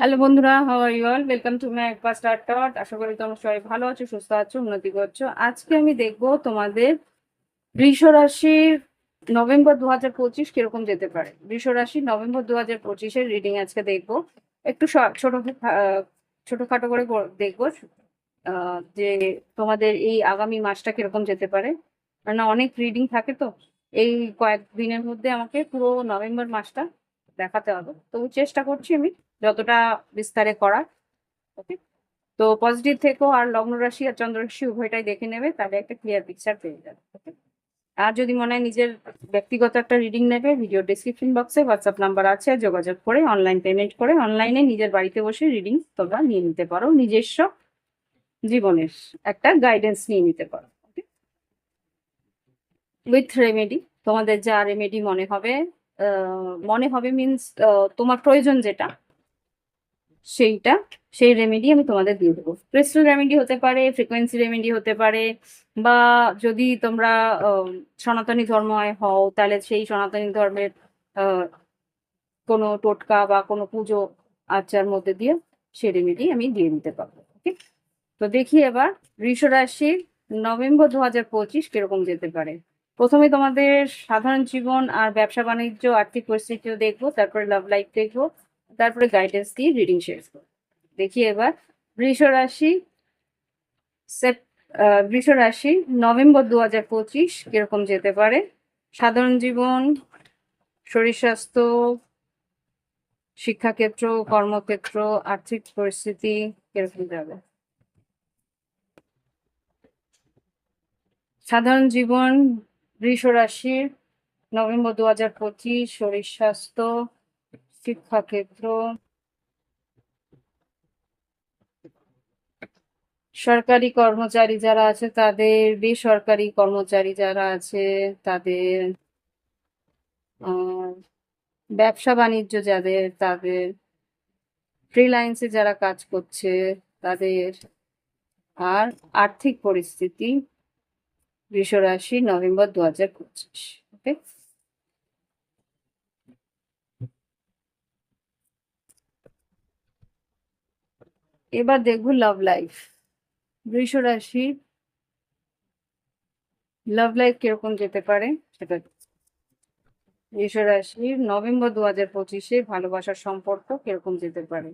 Hello বন্ধুরা you all welcome to my একবার start টট আশা করি তোমরা সবাই ভালো আছো, সুস্থ আছো, উন্নতি করছ। আজকে আমি দেখব তোমাদের বৃষ রাশির নভেম্বর দু হাজার পঁচিশ কীরকম যেতে পারে। বৃষ রাশি নভেম্বর দু হাজার পঁচিশের রিডিং আজকে দেখব। একটু ছোট ছোটখাটো করে দেখব যে তোমাদের এই আগামী মাসটা কীরকম যেতে পারে। কেননা অনেক রিডিং থাকে তো, এই কয়েক দিনের মধ্যে আমাকে পুরো নভেম্বর মাসটা দেখাতে হবে। তবু চেষ্টা করছি আমি যতটা বিস্তারে করার। ওকে তো পজিটিভ থেকেও আর লগ্ন রাশি আর চন্দ্র রাশি উভয়টাই দেখে নেবে, তাহলে একটা ক্লিয়ার পিকচার পেয়ে যাবে। ওকে আর যদি মনে হয় নিজের ব্যক্তিগত একটা রিডিং নেবে ভিডিও ডিসক্রিপশন বক্সে হোয়াটসঅ্যাপ নাম্বার আছে, যোগাযোগ করে অনলাইন পেমেন্ট করে অনলাইনে নিজের বাড়িতে বসে রিডিং তোমরা নিয়ে নিতে পারো, নিজস্ব জীবনের একটা গাইডেন্স নিয়ে নিতে পারো। উইথ রেমেডি তোমাদের যা রেমেডি মনে হবে মনে হবে মিনস তোমার প্রয়োজন যেটা, সেইটা, সেই রেমেডি আমি তোমাদের দিয়ে দেবো। ক্রিস্টাল রেমেডি হতে পারে ফ্রিকোয়েন্সি রেমেডি হতে পারে, বা যদি তোমরা সনাতনী ধর্ময় হও, তাহলে সেই সনাতনী ধর্মের কোনো টোটকা বা কোনো পুজো আচার মধ্যে দিয়ে সেই রেমেডি আমি দিয়ে দিতে পারব ওকে তো দেখি এবার বৃষ রাশির নভেম্বর দু হাজার পঁচিশ কীরকম যেতে পারে। প্রথমে তোমাদের সাধারণ জীবন আর ব্যবসা বাণিজ্য, আর্থিক পরিস্থিতিও দেখব, তারপরে লাভ লাইফ দেখব, তারপরে গাইডেন্স দিয়ে রিডিং শেষ করব। দেখি এবার, বৃষ রাশি বৃষ রাশি, নভেম্বর দু হাজার পঁচিশ কীরকম যেতে পারে? সাধারণ জীবন, শরীর স্বাস্থ্য, শিক্ষাক্ষেত্র, কর্মক্ষেত্র, আর্থিক পরিস্থিতি কীরকম যাবে? সাধারণ জীবন বৃষ রাশির নভেম্বর দু হাজার পঁচিশ, শরীর স্বাস্থ্য, শিক্ষাক্ষেত্র, সরকারি কর্মচারী যারা আছে তাদের, বেসরকারি কর্মচারী যারা আছে তাদের ব্যবসা বাণিজ্য যাদের, তাদের ফ্রিল্যান্সে যারা কাজ করছে তাদের, আর আর্থিক পরিস্থিতি বৃষরাশি নভেম্বর দু হাজার পঁচিশ, ওকে? এবার দেখব লাভ লাইফ বৃষ রাশি লাভ লাইফ কীরকম যেতে পারে সেটা বৃষ রাশির নভেম্বর দু হাজার পঁচিশে ভালোবাসার সম্পর্ক কীরকম যেতে পারে?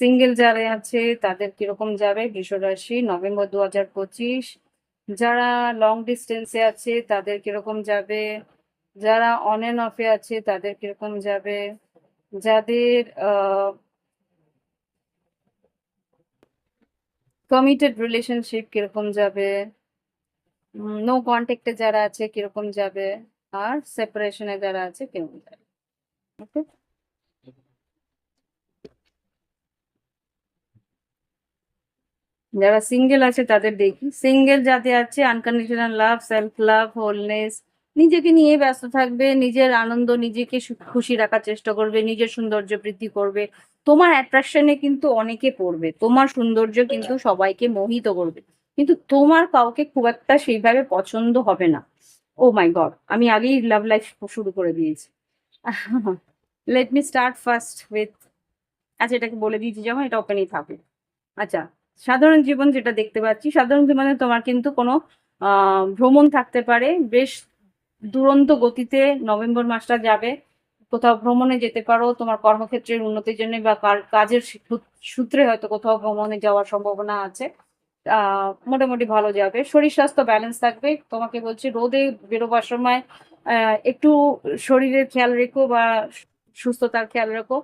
সিঙ্গেল যারা আছে, তাদের কীরকম যাবে? বৃষ রাশি নভেম্বর দু হাজার পঁচিশ। যারা লং ডিস্টেন্সে আছে, তাদের কীরকম যাবে? যারা অন এন্ড অফে আছে, তাদের কীরকম যাবে? যাদের কমিটেড রিলেশনশিপ কীরকম যাবে? নো কন্ট্যাক্টে যারা আছে, কীরকম যাবে? আর সেপারেশনে যারা আছে, কীরকম যাবে? ওকে যারা সিঙ্গেল আছে তাদের দেখি। সিঙ্গেল যাতে আছে unconditional love self love wholeness নিজেকে নিয়ে ব্যস্ত থাকবে, নিজের আনন্দ নিজেকে খুশি রাখার চেষ্টা করবে, নিজের সৌন্দর্য বৃদ্ধি করবে। তোমার অ্যাট্রাকশনে কিন্তু অনেকে পড়বে, তোমার সৌন্দর্য কিন্তু সবাইকে মোহিত করবে। কিন্তু তোমার কাউকে খুব একটা সেইভাবে পছন্দ হবে না। ও মাই গড আমি আগেই লাভ লাইফ শুরু করে দিয়েছি। Let me start first with আচ্ছা এটাকে বলে দিয়েছি যখন, এটা ওপেনই থাকবে আচ্ছা সাধারণ জীবন যেটা দেখতে পাচ্ছি, সাধারণ জীবনে তোমার কিন্তু কোনো ভ্রমণ থাকতে পারে। বেশ দুরন্ত গতিতে নভেম্বর মাসটা যাবে। কোথাও ভ্রমণে যেতে পারো, তোমার কর্মক্ষেত্রের উন্নতির জন্য বা কাজের সূত্রে হয়তো কোথাও ভ্রমণে যাওয়ার সম্ভাবনা আছে। মোটামুটি ভালো যাবে। শরীর স্বাস্থ্য ব্যালেন্স থাকবে। তোমাকে বলছি রোদে বেরোবার সময় একটু শরীরের খেয়াল রেখো বা সুস্থতার খেয়াল রেখো।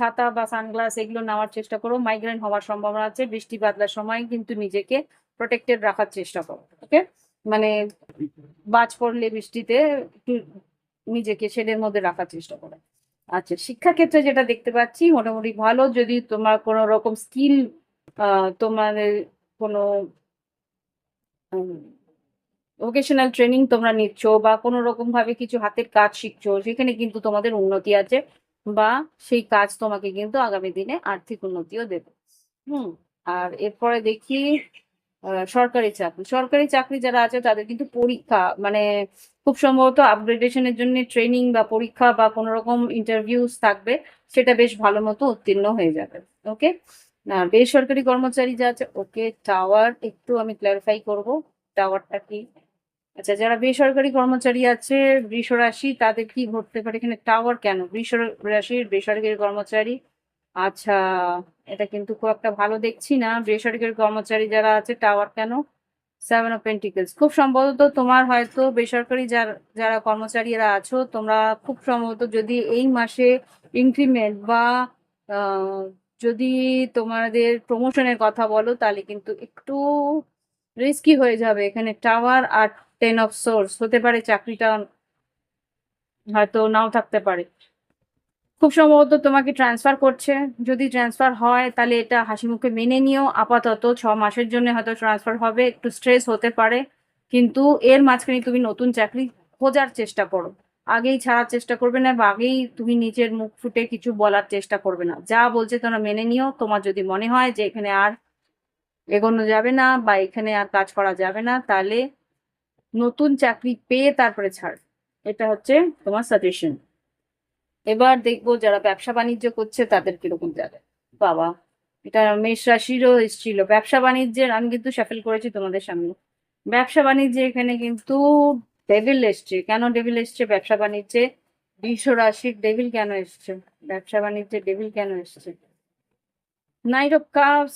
ছাতা বা সানগ্লাস এগুলো নেওয়ার চেষ্টা করো। মাইগ্রেন হওয়ার সম্ভাবনা আছে, বৃষ্টি বাদলার সময় কিন্তু নিজেকে প্রোটেক্টেড রাখার চেষ্টা করো ওকে মানে বাজ পড়লে বৃষ্টিতে একটু নিজেকে শেডের মধ্যে রাখার চেষ্টা করো। আচ্ছা শিক্ষাক্ষেত্রে যেটা দেখতে পাচ্ছি, মোটামুটি ভালো, যদি তোমার কোনো রকম স্কিল তোমার কোনো ভোকেশনাল ট্রেনিং তোমরা নিচ্ছ বা কোনো রকম ভাবে কিছু হাতের কাজ শিখছো, সেখানে কিন্তু তোমাদের উন্নতি আছে। বা সেই কাজ তোমাকে কিন্তু আগামী দিনে আর্থিক উন্নতিও দেবে। হুম, আর এরপরে দেখি সরকারি চাকরি। সরকারি চাকরি যারা আছে তাদের কিন্তু পরীক্ষা মানে খুব সম্ভবত আপগ্রেডেশনের জন্য ট্রেনিং বা পরীক্ষা বা কোনো রকম ইন্টারভিউস থাকবে, সেটা বেশ ভালো মতো উত্তীর্ণ হয়ে যাবে ওকে আর বেসরকারি কর্মচারী যা আছে ওকে টাওয়ার একটু আমি ক্লারিফাই করব টাওয়ারটা কি? আচ্ছা যারা বেসরকারি কর্মচারী আছে বৃষ রাশি তাদের কি ঘটতে পারে? এখানে টাওয়ার কেন? বৃষ রাশির বেসরকারি কর্মচারী আচ্ছা এটা কিন্তু খুব একটা ভালো দেখছি না। বেসরকারি কর্মচারী যারা আছে টাওয়ার কেন? সেভেন অফ পেন্টিকেলস খুব সম্ভবত তোমার হয়তো বেসরকারি যারা যারা কর্মচারীরা আছো, তোমরা খুব সম্ভবত যদি এই মাসে ইনক্রিমেন্ট বা যদি তোমাদের প্রমোশনের কথা বলো, তাহলে কিন্তু একটু রিস্কি হয়ে যাবে। এখানে টাওয়ার আর টেন অফ সোর্স হতে পারে চাকরিটা হয়তো নাও থাকতে পারে। খুব সম্ভবত তোমাকে ট্রান্সফার করছে। যদি ট্রান্সফার হয়, তাহলে এটা হাসি মুখে মেনে নিও। আপাতত ছ মাসের জন্য হয়তো ট্রান্সফার হবে। একটু স্ট্রেস হতে পারে। কিন্তু এর মাঝখানে তুমি নতুন চাকরি খোঁজার চেষ্টা করো। আগেই ছাড়ার চেষ্টা করবে না বা আগেই তুমি নিজের মুখ ফুটে কিছু বলার চেষ্টা করবে না। যা বলছে তোমরা মেনে নিও। তোমার যদি মনে হয় যে এখানে আর এগোনো যাবে না বা এখানে আর কাজ করা যাবে না, তাহলে নতুন চাকরি পেয়ে তারপরে ছাড়। এটা হচ্ছে তোমার সাজেশন এবার দেখব যারা ব্যবসা বাণিজ্য করছে তাদের কীরকম যাবে। বাবা, এটা মেষ রাশিরও এসেছিল। ব্যবসা বাণিজ্যের, আমি কিন্তু সাফেল করেছি তোমাদের সামনে। ব্যবসা বাণিজ্যে এখানে কিন্তু ডেভিল এসছে। কেন ডেভিল এসছে? ব্যবসা বাণিজ্যে বৃষ রাশির ডেভিল কেন এসছে? ব্যবসা বাণিজ্যে ডেভিল কেন এসছে? নাইট অফ কাপস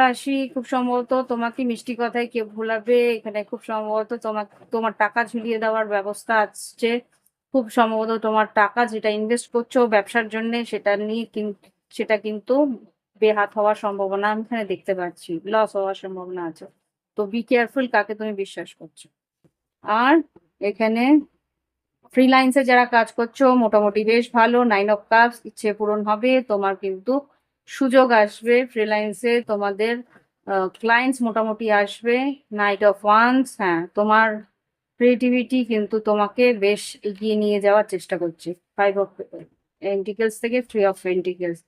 রাশি খুব সম্ভবত তোমাকে মিষ্টি কথায় কেউ ভোলাবে। এখানে খুব সম্ভবত তোমার তোমার টাকা ঝুলিয়ে দেওয়ার ব্যবস্থা আসছে খুব সম্ভবত তোমার টাকা যেটা ইনভেস্ট করছ ব্যবসার জন্য সেটা নিয়ে সেটা কিন্তু বেহাত হওয়ার সম্ভাবনা আমি এখানে দেখতে পাচ্ছি। লস হওয়ার সম্ভাবনা আছে। তো বি কেয়ারফুল কাকে তুমি বিশ্বাস করছ। আর এখানে ফ্রিলাইন্সে যারা কাজ করছ, মোটামুটি বেশ ভালো। নাইন অফ কাপস ইচ্ছে পূরণ হবে। তোমার কিন্তু সুযোগ আসবে ফ্রিলান্সে তোমাদের ক্লায়েন্টস মোটামুটি আসবে নাইট অফ ওয়ান্স হ্যাঁ তোমার ক্রিয়েটিভিটি কিন্তু তোমাকে বেশ এগিয়ে নিয়ে যাওয়ার চেষ্টা করছে ফাইভ অফ পেন্টিকেলস থেকে থ্রি অফ পেন্টিকেলস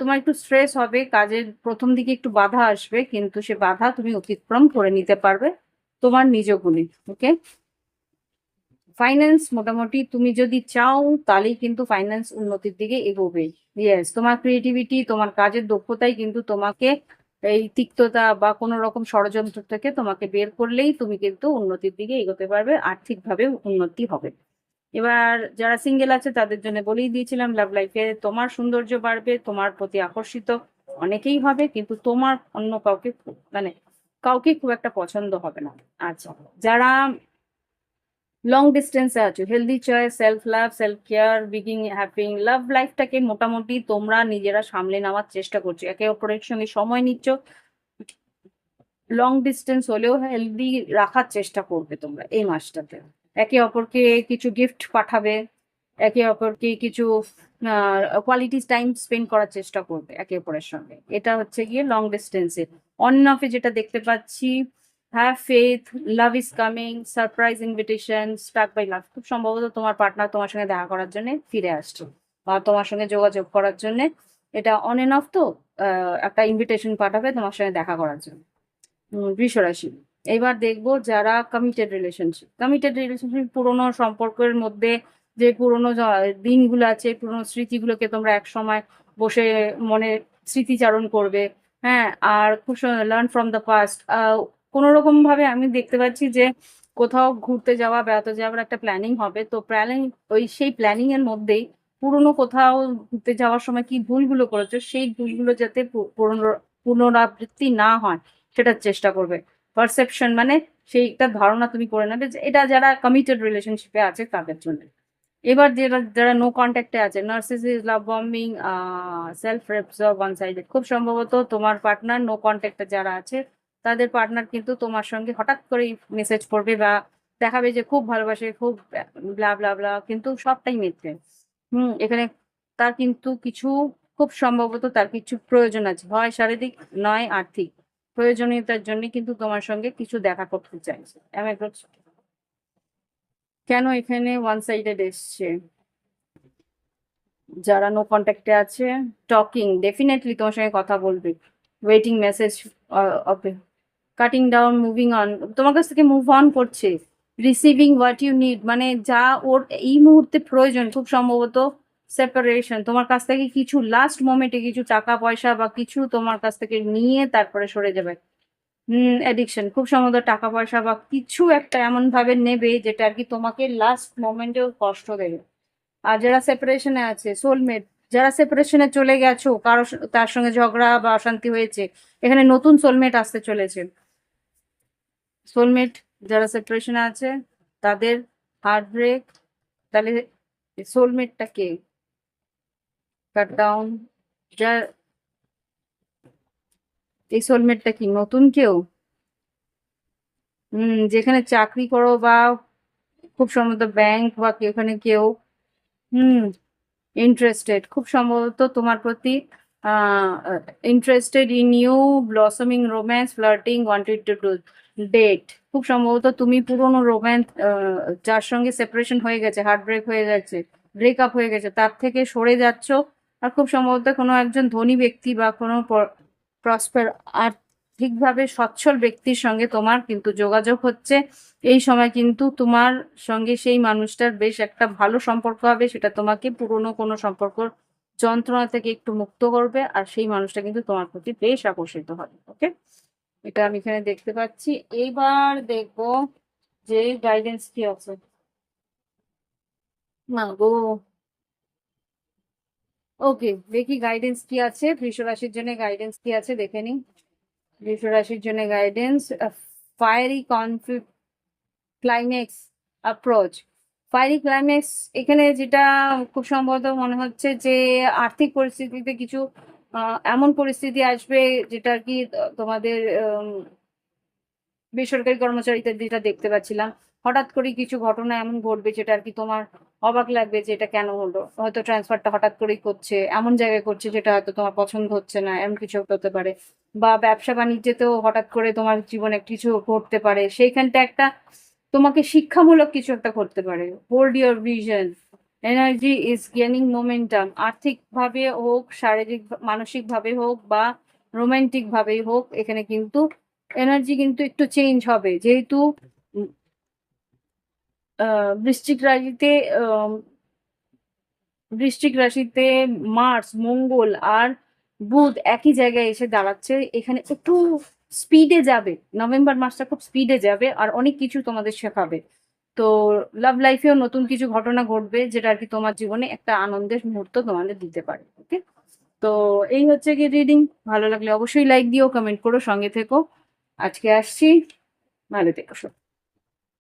তোমার একটু স্ট্রেস হবে, কাজের প্রথম দিকে একটু বাধা আসবে, কিন্তু সে বাধা তুমি অতিক্রম করে নিতে পারবে তোমার নিজ গুণে ওকে ফাইন্যান্স মোটামুটি তুমি যদি চাও, তাহলেই কিন্তু ফাইন্যান্স উন্নতির দিকে এগোবে ইয়েস তোমার ক্রিয়েটিভিটি তোমার কাজের দক্ষতাই কিন্তু তোমাকে এই তিক্ততা বা কোনো রকম ষড়যন্ত্র থেকে তোমাকে বের করলেই তুমি কিন্তু উন্নতির দিকে এগোতে পারবে আর্থিকভাবে উন্নতি হবে। এবার যারা সিঙ্গেল আছে, তাদের জন্য বলেই দিয়েছিলাম লাভ লাইফে তোমার সৌন্দর্য বাড়বে, তোমার প্রতি আকর্ষিত অনেকেই হবে, কিন্তু তোমার অন্য কাউকে মানে কাউকে খুব একটা পছন্দ হবে না। আচ্ছা যারা লং ডিস্টেন্সে আছো। Healthy choice self love self care begging happening love লাইফটাকে মোটামুটি তোমরা নিজেরা সামলে নেওয়ার চেষ্টা করছ। একে অপরের সঙ্গে সময় নিচ্ছ। লং ডিস্টেন্স হলেও হেলদি রাখার চেষ্টা করবে তোমরা এই মাসটাতে। একে অপরকে কিছু গিফট পাঠাবে। একে অপরকে কিছু কোয়ালিটি টাইম স্পেন্ড করার চেষ্টা করবে একে অপরের সঙ্গে। এটা হচ্ছে গিয়ে লং ডিস্টেন্সে অন অফে যেটা দেখতে পাচ্ছি have faith love is coming surprise invitation stuck by love খুব সম্ভবত তোমার পার্টনার তোমার সঙ্গে দেখা করার জন্য ফিরে আসছে বা তোমার সঙ্গে যোগাযোগ করার জন্য এটা অন এন্ড অফ তো একটা ইনভিটেশন পাঠাবে তোমার সঙ্গে দেখা করার জন্য। উম, বৃষ রাশি এবার দেখব যারা কমিটেড রিলেশনশিপ কমিটেড রিলেশনশিপ পুরোনো সম্পর্কের মধ্যে যে পুরোনো দিনগুলো আছে পুরোনো স্মৃতিগুলোকে তোমরা এক সময় বসে মনে স্মৃতিচারণ করবে। হ্যাঁ আর খুব লার্ন ফ্রম দ্য পাস্ট কোনো রকম ভাবে আমি দেখতে পাচ্ছি যে কোথাও ঘুরতে যাওয়া, বেড়াতে যাওয়ার একটা প্ল্যানিং হবে। তো প্ল্যানিং ওই সেই প্ল্যানিং এর মধ্যেই পুরোনো কোথাও ঘুরতে যাওয়ার সময় কি ভুলগুলো করেছ, সেই ভুলগুলো যাতে পুনরাবৃত্তি না হয়, সেটার চেষ্টা করবে। পারসেপশন মানে সেইটা ধারণা তুমি করে নেবে যে এটা যারা কমিটেড রিলেশনশিপে আছে তাদের জন্য। এবার যারা যারা নো কন্ট্যাক্টে আছে নার্সিসিস লাভ বম্বিং সেলফ রেপসব ওয়ান সাইডেড খুব সম্ভবত তোমার পার্টনার নো কন্ট্যাক্টে যারা আছে তাদের পার্টনার কিন্তু তোমার সঙ্গে হঠাৎ করেই মেসেজ করবে বা দেখাবে যে খুব ভালোবাসে, খুব ব্লা ব্লা ব্লা কিন্তু সবটাই মিথ্যে। হুম, এখানে তার কিন্তু কিছু, খুব সম্ভবত তার কিছু প্রয়োজন আছে। হয় শারীরিক নয়, আর্থিক। প্রয়োজনীয়তার জন্য কিন্তু তোমার সঙ্গে কিছু দেখা করতে চাইছে। কেন এখানে ওয়ান সাইডেড এসছে? যারা নো কন্ট্যাক্টে আছে টকিং ডেফিনেটলি তোমার সঙ্গে কথা বলবে। Waiting message cutting down moving on তোমার কাছ থেকে মুভ অন করছে রিসিভিং হোয়াট ইউ নিড মানে যা ওর এই মুহূর্তে প্রয়োজন, খুব সম্ভবত সেপারেশন তোমার কাছ থেকে কিছু লাস্ট মোমেন্টে কিছু টাকা পয়সা বা কিছু তোমার কাছ থেকে নিয়ে তারপরে সরে যাবে। হুম অ্যাডিকশন খুব সম্ভবত টাকা পয়সা বা কিছু একটা এমন ভাবে নেবে যেটা আর কি তোমাকে লাস্ট মোমেন্টেও কষ্ট দেবে। আর যারা সেপারেশনে আছে সোলমেট যারা সেপারেশনে চলে গেছো, কারও তার সঙ্গে ঝগড়া বা অশান্তি হয়েছে, এখানে নতুন সোলমেট আসতে চলেছে সোলমেট যারা সেপারেশনে আছে, তাদের হার্ট ব্রেক তাহলে সোলমেটটা কে? কাট ডাউন যার এই সোলমেটটা কি, নতুন কেউ? হুম, যেখানে চাকরি করো বা খুব সম্ভবত ব্যাংক বা ওখানে কেউ, হুম ইন্টারেস্টেড খুব সম্ভবত তোমার প্রতি interested in you blossoming romance flirting wanted to do date খুব সম্ভবত তুমি পুরনো রোম্যান্স যার সঙ্গে সেপারেশন হয়ে গেছে হার্ট ব্রেক হয়ে গেছে ব্রেকআপ হয়ে গেছে, তার থেকে সরে যাচ্ছ। আর খুব সম্ভবত কোনো একজন ধনী ব্যক্তি বা কোনো প্রসপার আর্থিকভাবে সচ্ছল ব্যক্তির সঙ্গে তোমার কিন্তু যোগাযোগ হচ্ছে। এই সময় কিন্তু তোমার সঙ্গে সেই মানুষটার বেশ একটা ভালো সম্পর্ক হবে, সেটা তোমাকে পুরনো কোনো সম্পর্ক যন্ত্রণা থেকে একটু মুক্ত করবে আর সেই মানুষটা কিন্তু তোমার প্রতি বেশ আকর্ষিত হবে ওকে এটা আমি এখানে দেখতে পাচ্ছি। এইবার দেখব যে গাইডেন্স কি আছে। গো। ওকে দেখি গাইডেন্স কি আছে। বৃষ রাশির জন্য গাইডেন্স কি আছে দেখে নিই। বৃষ রাশির জন্য guidance fiery conflict climax approach fiery climax এখানে যেটা খুব সম্ভবত মনে হচ্ছে যে আর্থিক পরিস্থিতিতে কিছু এমন পরিস্থিতি আসবে যেটা আর কি তোমাদের বেসরকারি কর্মচারীদের যেটা দেখতে পাচ্ছিলাম। হঠাৎ করে কিছু ঘটনা এমন ঘটবে যেটা আর কি তোমার অবাক লাগবে যে এটা কেন হলো? হয়তো ট্রান্সফারটা হঠাৎ করেই করছে, এমন জায়গায় করছে যেটা হয়তো তোমার পছন্দ হচ্ছে না, এমন কিছু হতে পারে। বা ব্যবসা বাণিজ্যেতেও হঠাৎ করে তোমার জীবনে কিছু ঘটতে পারে। সেইখানটা একটা তোমাকে শিক্ষামূলক কিছু একটা করতে পারে। Hold your vision energy is gaining momentum আর্থিকভাবে হোক, শারীরিক মানসিক ভাবে হোক বা রোমান্টিক ভাবেই হোক, এখানে কিন্তু এনার্জি কিন্তু একটু চেঞ্জ হবে। যেহেতু বৃশ্চিক রাশিতে বৃশ্চিক রাশিতে মার্স মঙ্গল আর বুধ একই জায়গায় এসে দাঁড়াচ্ছে, এখানে একটু স্পিডে যাবে। নভেম্বর মাসটা খুব স্পিডে যাবে আর অনেক কিছু তোমাদের শেখাবে। তো লাভ লাইফেও নতুন কিছু ঘটনা ঘটবে যেটা আর কি তোমার জীবনে একটা আনন্দের মুহূর্ত তোমাদের দিতে পারে ওকে তো এই হচ্ছে কি রিডিং ভালো লাগলে অবশ্যই লাইক দিও কমেন্ট করো, সঙ্গে থেকো। আজকে আসছি, ভালো থেকো